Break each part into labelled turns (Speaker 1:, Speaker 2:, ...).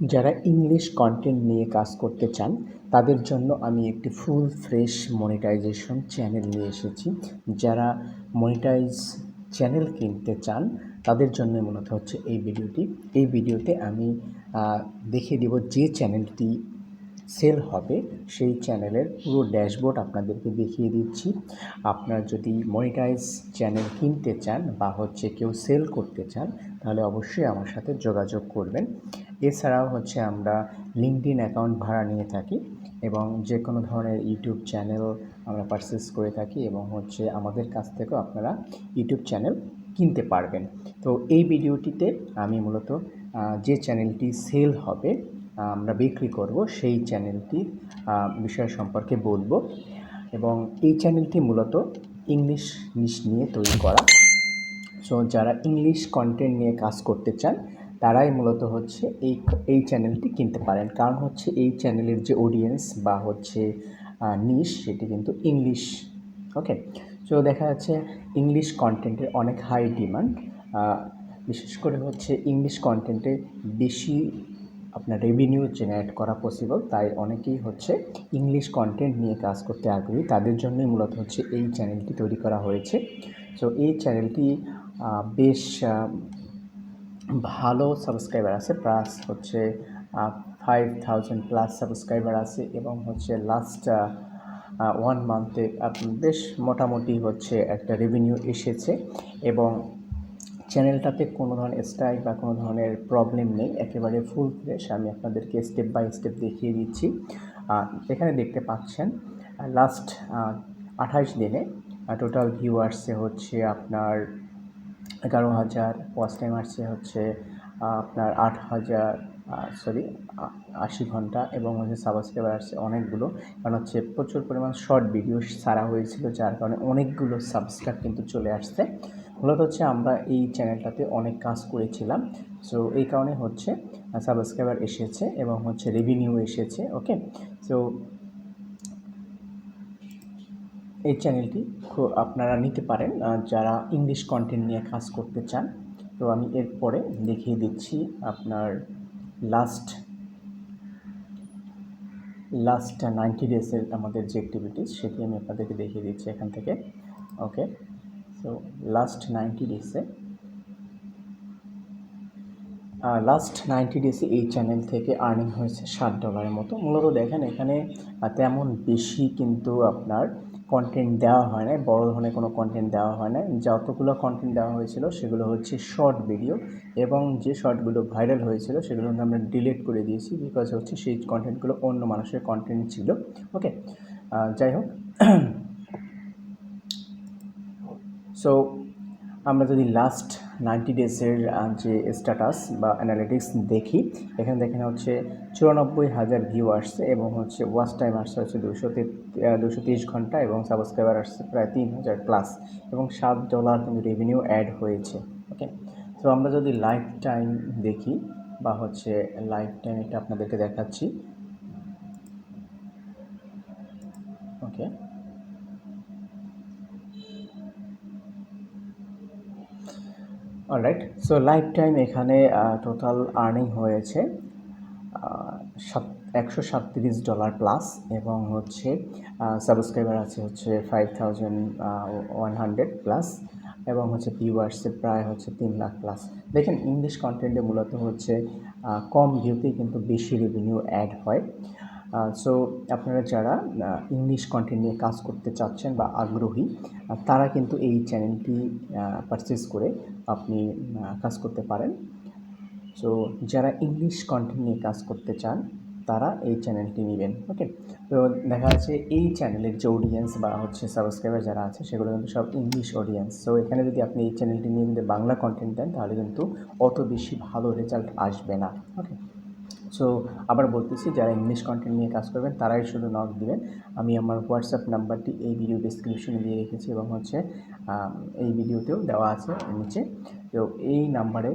Speaker 1: যারা English content নিয়ে কাজ করতে চান, তাদের জন্য আমি একটি ফুল ফ্রেশ মনিটাইজেশন চ্যানেল নিয়ে এসেছি। যারা মনিটাইজ চ্যানেল কিনতে চান, তাদের জন্য মূলত হচ্ছে এই ভিডিওটি। এই ভিডিওতে আমি দেখিয়ে দেব যে চ্যানেলটি সেল হবে, সেই চ্যানেলের পুরো ড্যাশবোর্ড আপনাদেরকে দেখিয়ে দিচ্ছি। আপনারা যদি মনিটাইজ চ্যানেল কিনতে চান বা হচ্ছে কেউ সেল করতে চান, তাহলে অবশ্যই আমার সাথে যোগাযোগ করবেন। এছাড়াও হচ্ছে আমরা লিঙ্কডিন অ্যাকাউন্ট ভাড়া নিয়ে থাকি এবং যে কোনো ধরনের ইউটিউব চ্যানেল আমরা পারচেস করে থাকি এবং হচ্ছে আমাদের কাছ থেকেও আপনারা ইউটিউব চ্যানেল কিনতে পারবেন। তো এই ভিডিওটিতে আমি মূলত যে চ্যানেলটি সেল হবে আমরা বিক্রি করব সেই চ্যানেলটির বিষয় সম্পর্কে বলব এবং এই চ্যানেলটি মূলত ইংলিশ নিয়ে তৈরি করা। সো যারা ইংলিশ কন্টেন্ট নিয়ে কাজ করতে চান তারাই মূলত হচ্ছে এই এই চ্যানেলটি কিনতে পারেন। কারণ হচ্ছে এই চ্যানেলের যে অডিয়েন্স বা হচ্ছে নিশ সেটি কিন্তু ইংলিশ ওকে সো দেখা যাচ্ছে ইংলিশ কন্টেন্টের অনেক হাই ডিমান্ড বিশেষ করে হচ্ছে ইংলিশ কন্টেন্টে বেশি আপনার রেভিনিউ জেনারেট করা পসিবল তাই অনেকেই হচ্ছে ইংলিশ কন্টেন্ট নিয়ে কাজ করতে আগ্রহী। তাদের জন্যই মূলত হচ্ছে এই চ্যানেলটি তৈরি করা হয়েছে। সো এই চ্যানেলটি বেশ ভালো সাবস্ক্রাইবার আছে প্লাস হচ্ছে ফাইভ থাউজেন্ড প্লাস সাবস্ক্রাইবার আছে এবং হচ্ছে লাস্ট ওয়ান মান্থে বেশ মোটামুটি হচ্ছে একটা রেভিনিউ এসেছে এবং চ্যানেলটাতে কোনো ধরনের স্ট্রাইক বা কোনো ধরনের প্রবলেম নেই, একেবারে ফুল ফ্রেশ আমি আপনাদেরকে স্টেপ বাই স্টেপ দেখিয়ে দিচ্ছি। এখানে দেখতে পাচ্ছেন লাস্ট আঠাশ দিনে টোটাল ভিউয়ার্সে হচ্ছে আপনার এগারো হাজার ওয়াচ টাইম আসছে হচ্ছে আপনার আট হাজার সরি আশি ঘণ্টা এবং হচ্ছে সাবস্ক্রাইবার আসছে অনেকগুলো। কারণ হচ্ছে প্রচুর পরিমাণ শর্ট ভিডিও সারা হয়েছিল, যার কারণে অনেকগুলো সাবস্ক্রাইব কিন্তু চলে আসছে। মূলত হচ্ছে আমরা এই চ্যানেলটাতে অনেক কাজ করেছিলাম। সো এই কারণে হচ্ছে সাবস্ক্রাইবার এসেছে এবং হচ্ছে রেভিনিউ এসেছে ওকে সো এই চ্যানেলটি আপনারা নিতে পারেন। যারা ইংলিশ কন্টেন্ট নিয়ে কাজ করতে চান, তো আমি এরপরে দেখিয়ে দিচ্ছি আপনার লাস্ট লাস্ট নাইনটি ডেজের আমাদের যে অ্যাক্টিভিটিস সেটি আমি আপনাদেরকে দেখিয়ে দিচ্ছি এখান থেকে। ওকে সো লাস্ট নাইনটি ডেজে লাস্ট নাইনটি ডেজে এই চ্যানেল থেকে আর্নিং হয়েছে ষাট ডলারের মতো। মূলত দেখেন, এখানে তেমন বেশি কিন্তু আপনার কন্টেন্ট দেওয়া হয় নাই, বড় ধরনের কোনো কন্টেন্ট দেওয়া হয় না যতগুলো কন্টেন্ট দেওয়া হয়েছিল, সেগুলো হচ্ছে শর্ট ভিডিও এবং যে শর্টগুলো ভাইরাল হয়েছিল, সেগুলো আমরা ডিলিট করে দিয়েছি বিকজ হচ্ছে সেই কন্টেন্টগুলো অন্য মানুষের কন্টেন্ট ছিল। ওকে যাই হোক। সো আমরা যদি লাস্ট নাইনটি ডেজের যে স্ট্যাটাস বা অ্যানালিটিক্স দেখি, এখানে দেখেন হচ্ছে চুরানব্বই হাজার ভিউ আসছে এবং হচ্ছে ওয়াচ টাইম আসছে হচ্ছে দুশো দুশো তিরিশ ঘণ্টা এবং সাবস্ক্রাইবার আসছে প্রায় তিন হাজার প্লাস এবং সাত ডলার কিন্তু রেভিনিউ অ্যাড হয়েছে ওকে তো আমরা যদি লাইফ টাইম দেখি বা হচ্ছে লাইফ টাইম এটা আপনাদেরকে দেখাচ্ছি okay alright so life time এখানে টোটাল আর্নিং হয়েছে সাত, একশো সাতত্রিশ ডলার প্লাস এবং হচ্ছে সাবস্ক্রাইবার আছে হচ্ছে five thousand one hundred plus এবং হচ্ছে ভিউয়ার্সে প্রায় হচ্ছে তিন লাখ প্লাস দেখেন ইংলিশ কন্টেন্টে মূলত হচ্ছে কম ভিউতেই কিন্তু বেশি রেভিনিউ অ্যাড হয়। সো আপনারা যারা ইংলিশ কন্টেন্ট নিয়ে কাজ করতে চাচ্ছেন বা আগ্রহী তারা কিন্তু এই চ্যানেলটি পারচেস করে আপনি কাজ করতে পারেন। সো যারা ইংলিশ কন্টেন্ট নিয়ে কাজ করতে চান, তারা এই চ্যানেলটি নেবেন ওকে তো দেখা যাচ্ছে এই চ্যানেলের যে অডিয়েন্স বা হচ্ছে সাবস্ক্রাইবার যারা আছে, সেগুলো কিন্তু সব ইংলিশ অডিয়েন্স সো এখানে যদি আপনি এই চ্যানেলটি নিয়ে যদি বাংলা কন্টেন্ট দেন, তাহলে কিন্তু অত বেশি ভালো রেজাল্ট আসবে না ওকে সো আবার বলতেছি, যারা ইংলিশ কন্টেন্ট নিয়ে কাজ করবেন, তারাই শুধু নক দিবেন। আমি আমার হোয়াটসঅ্যাপ নাম্বারটি এই ভিডিও ডিসক্রিপশনে দিয়ে রেখেছি এবং হচ্ছে এই ভিডিওতেও দেওয়া আছে নিচে। তো এই নাম্বারে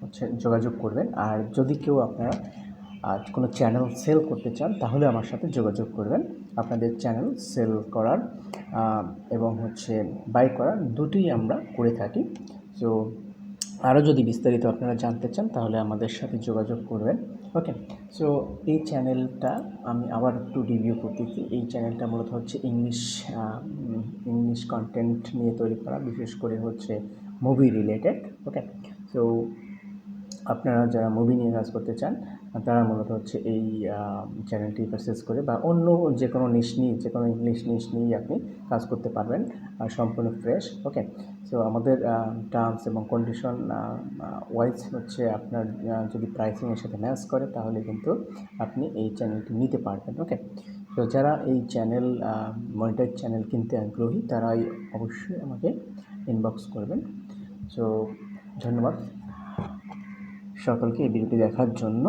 Speaker 1: হচ্ছে যোগাযোগ করবেন। আর যদি কেউ আপনারা কোনো চ্যানেল সেল করতে চান, তাহলে আমার সাথে যোগাযোগ করবেন। আপনাদের চ্যানেল সেল করার এবং হচ্ছে বাই করার দুটোই আমরা করে থাকি। তো আরও যদি বিস্তারিত আপনারা জানতে চান, তাহলে আমাদের সাথে যোগাযোগ করবেন। ওকে সো এই চ্যানেলটা আমি আবার একটু রিভিউ করতেছি। এই চ্যানেলটা মূলত হচ্ছে ইংলিশ ইংলিশ কন্টেন্ট নিয়ে তৈরি করা, বিশেষ করে হচ্ছে মুভি রিলেটেড ওকে সো আপনারা যারা মুভি নিয়ে কাজ করতে চান তারা মূলত হচ্ছে এই চ্যানেলটি পারচেস করে বা অন্য যে কোনো নিশ নিয়ে, যে কোনো ইংলিশ নিশ নিয়েই আপনি কাজ করতে পারবেন সম্পূর্ণ ফ্রেশ ওকে সো আমাদের টার্মস এবং কন্ডিশন ওয়াইজ হচ্ছে আপনার যদি প্রাইসিংয়ের সাথে ম্যাচ করে, তাহলে কিন্তু আপনি এই চ্যানেলটি নিতে পারবেন ওকে তো যারা এই চ্যানেল মনিটাইজ চ্যানেল কিনতে আগ্রহী, তারাই অবশ্যই আমাকে ইনবক্স করবেন। সো ধন্যবাদ। সকলকে এই ভিডিওটি দেখার জন্য।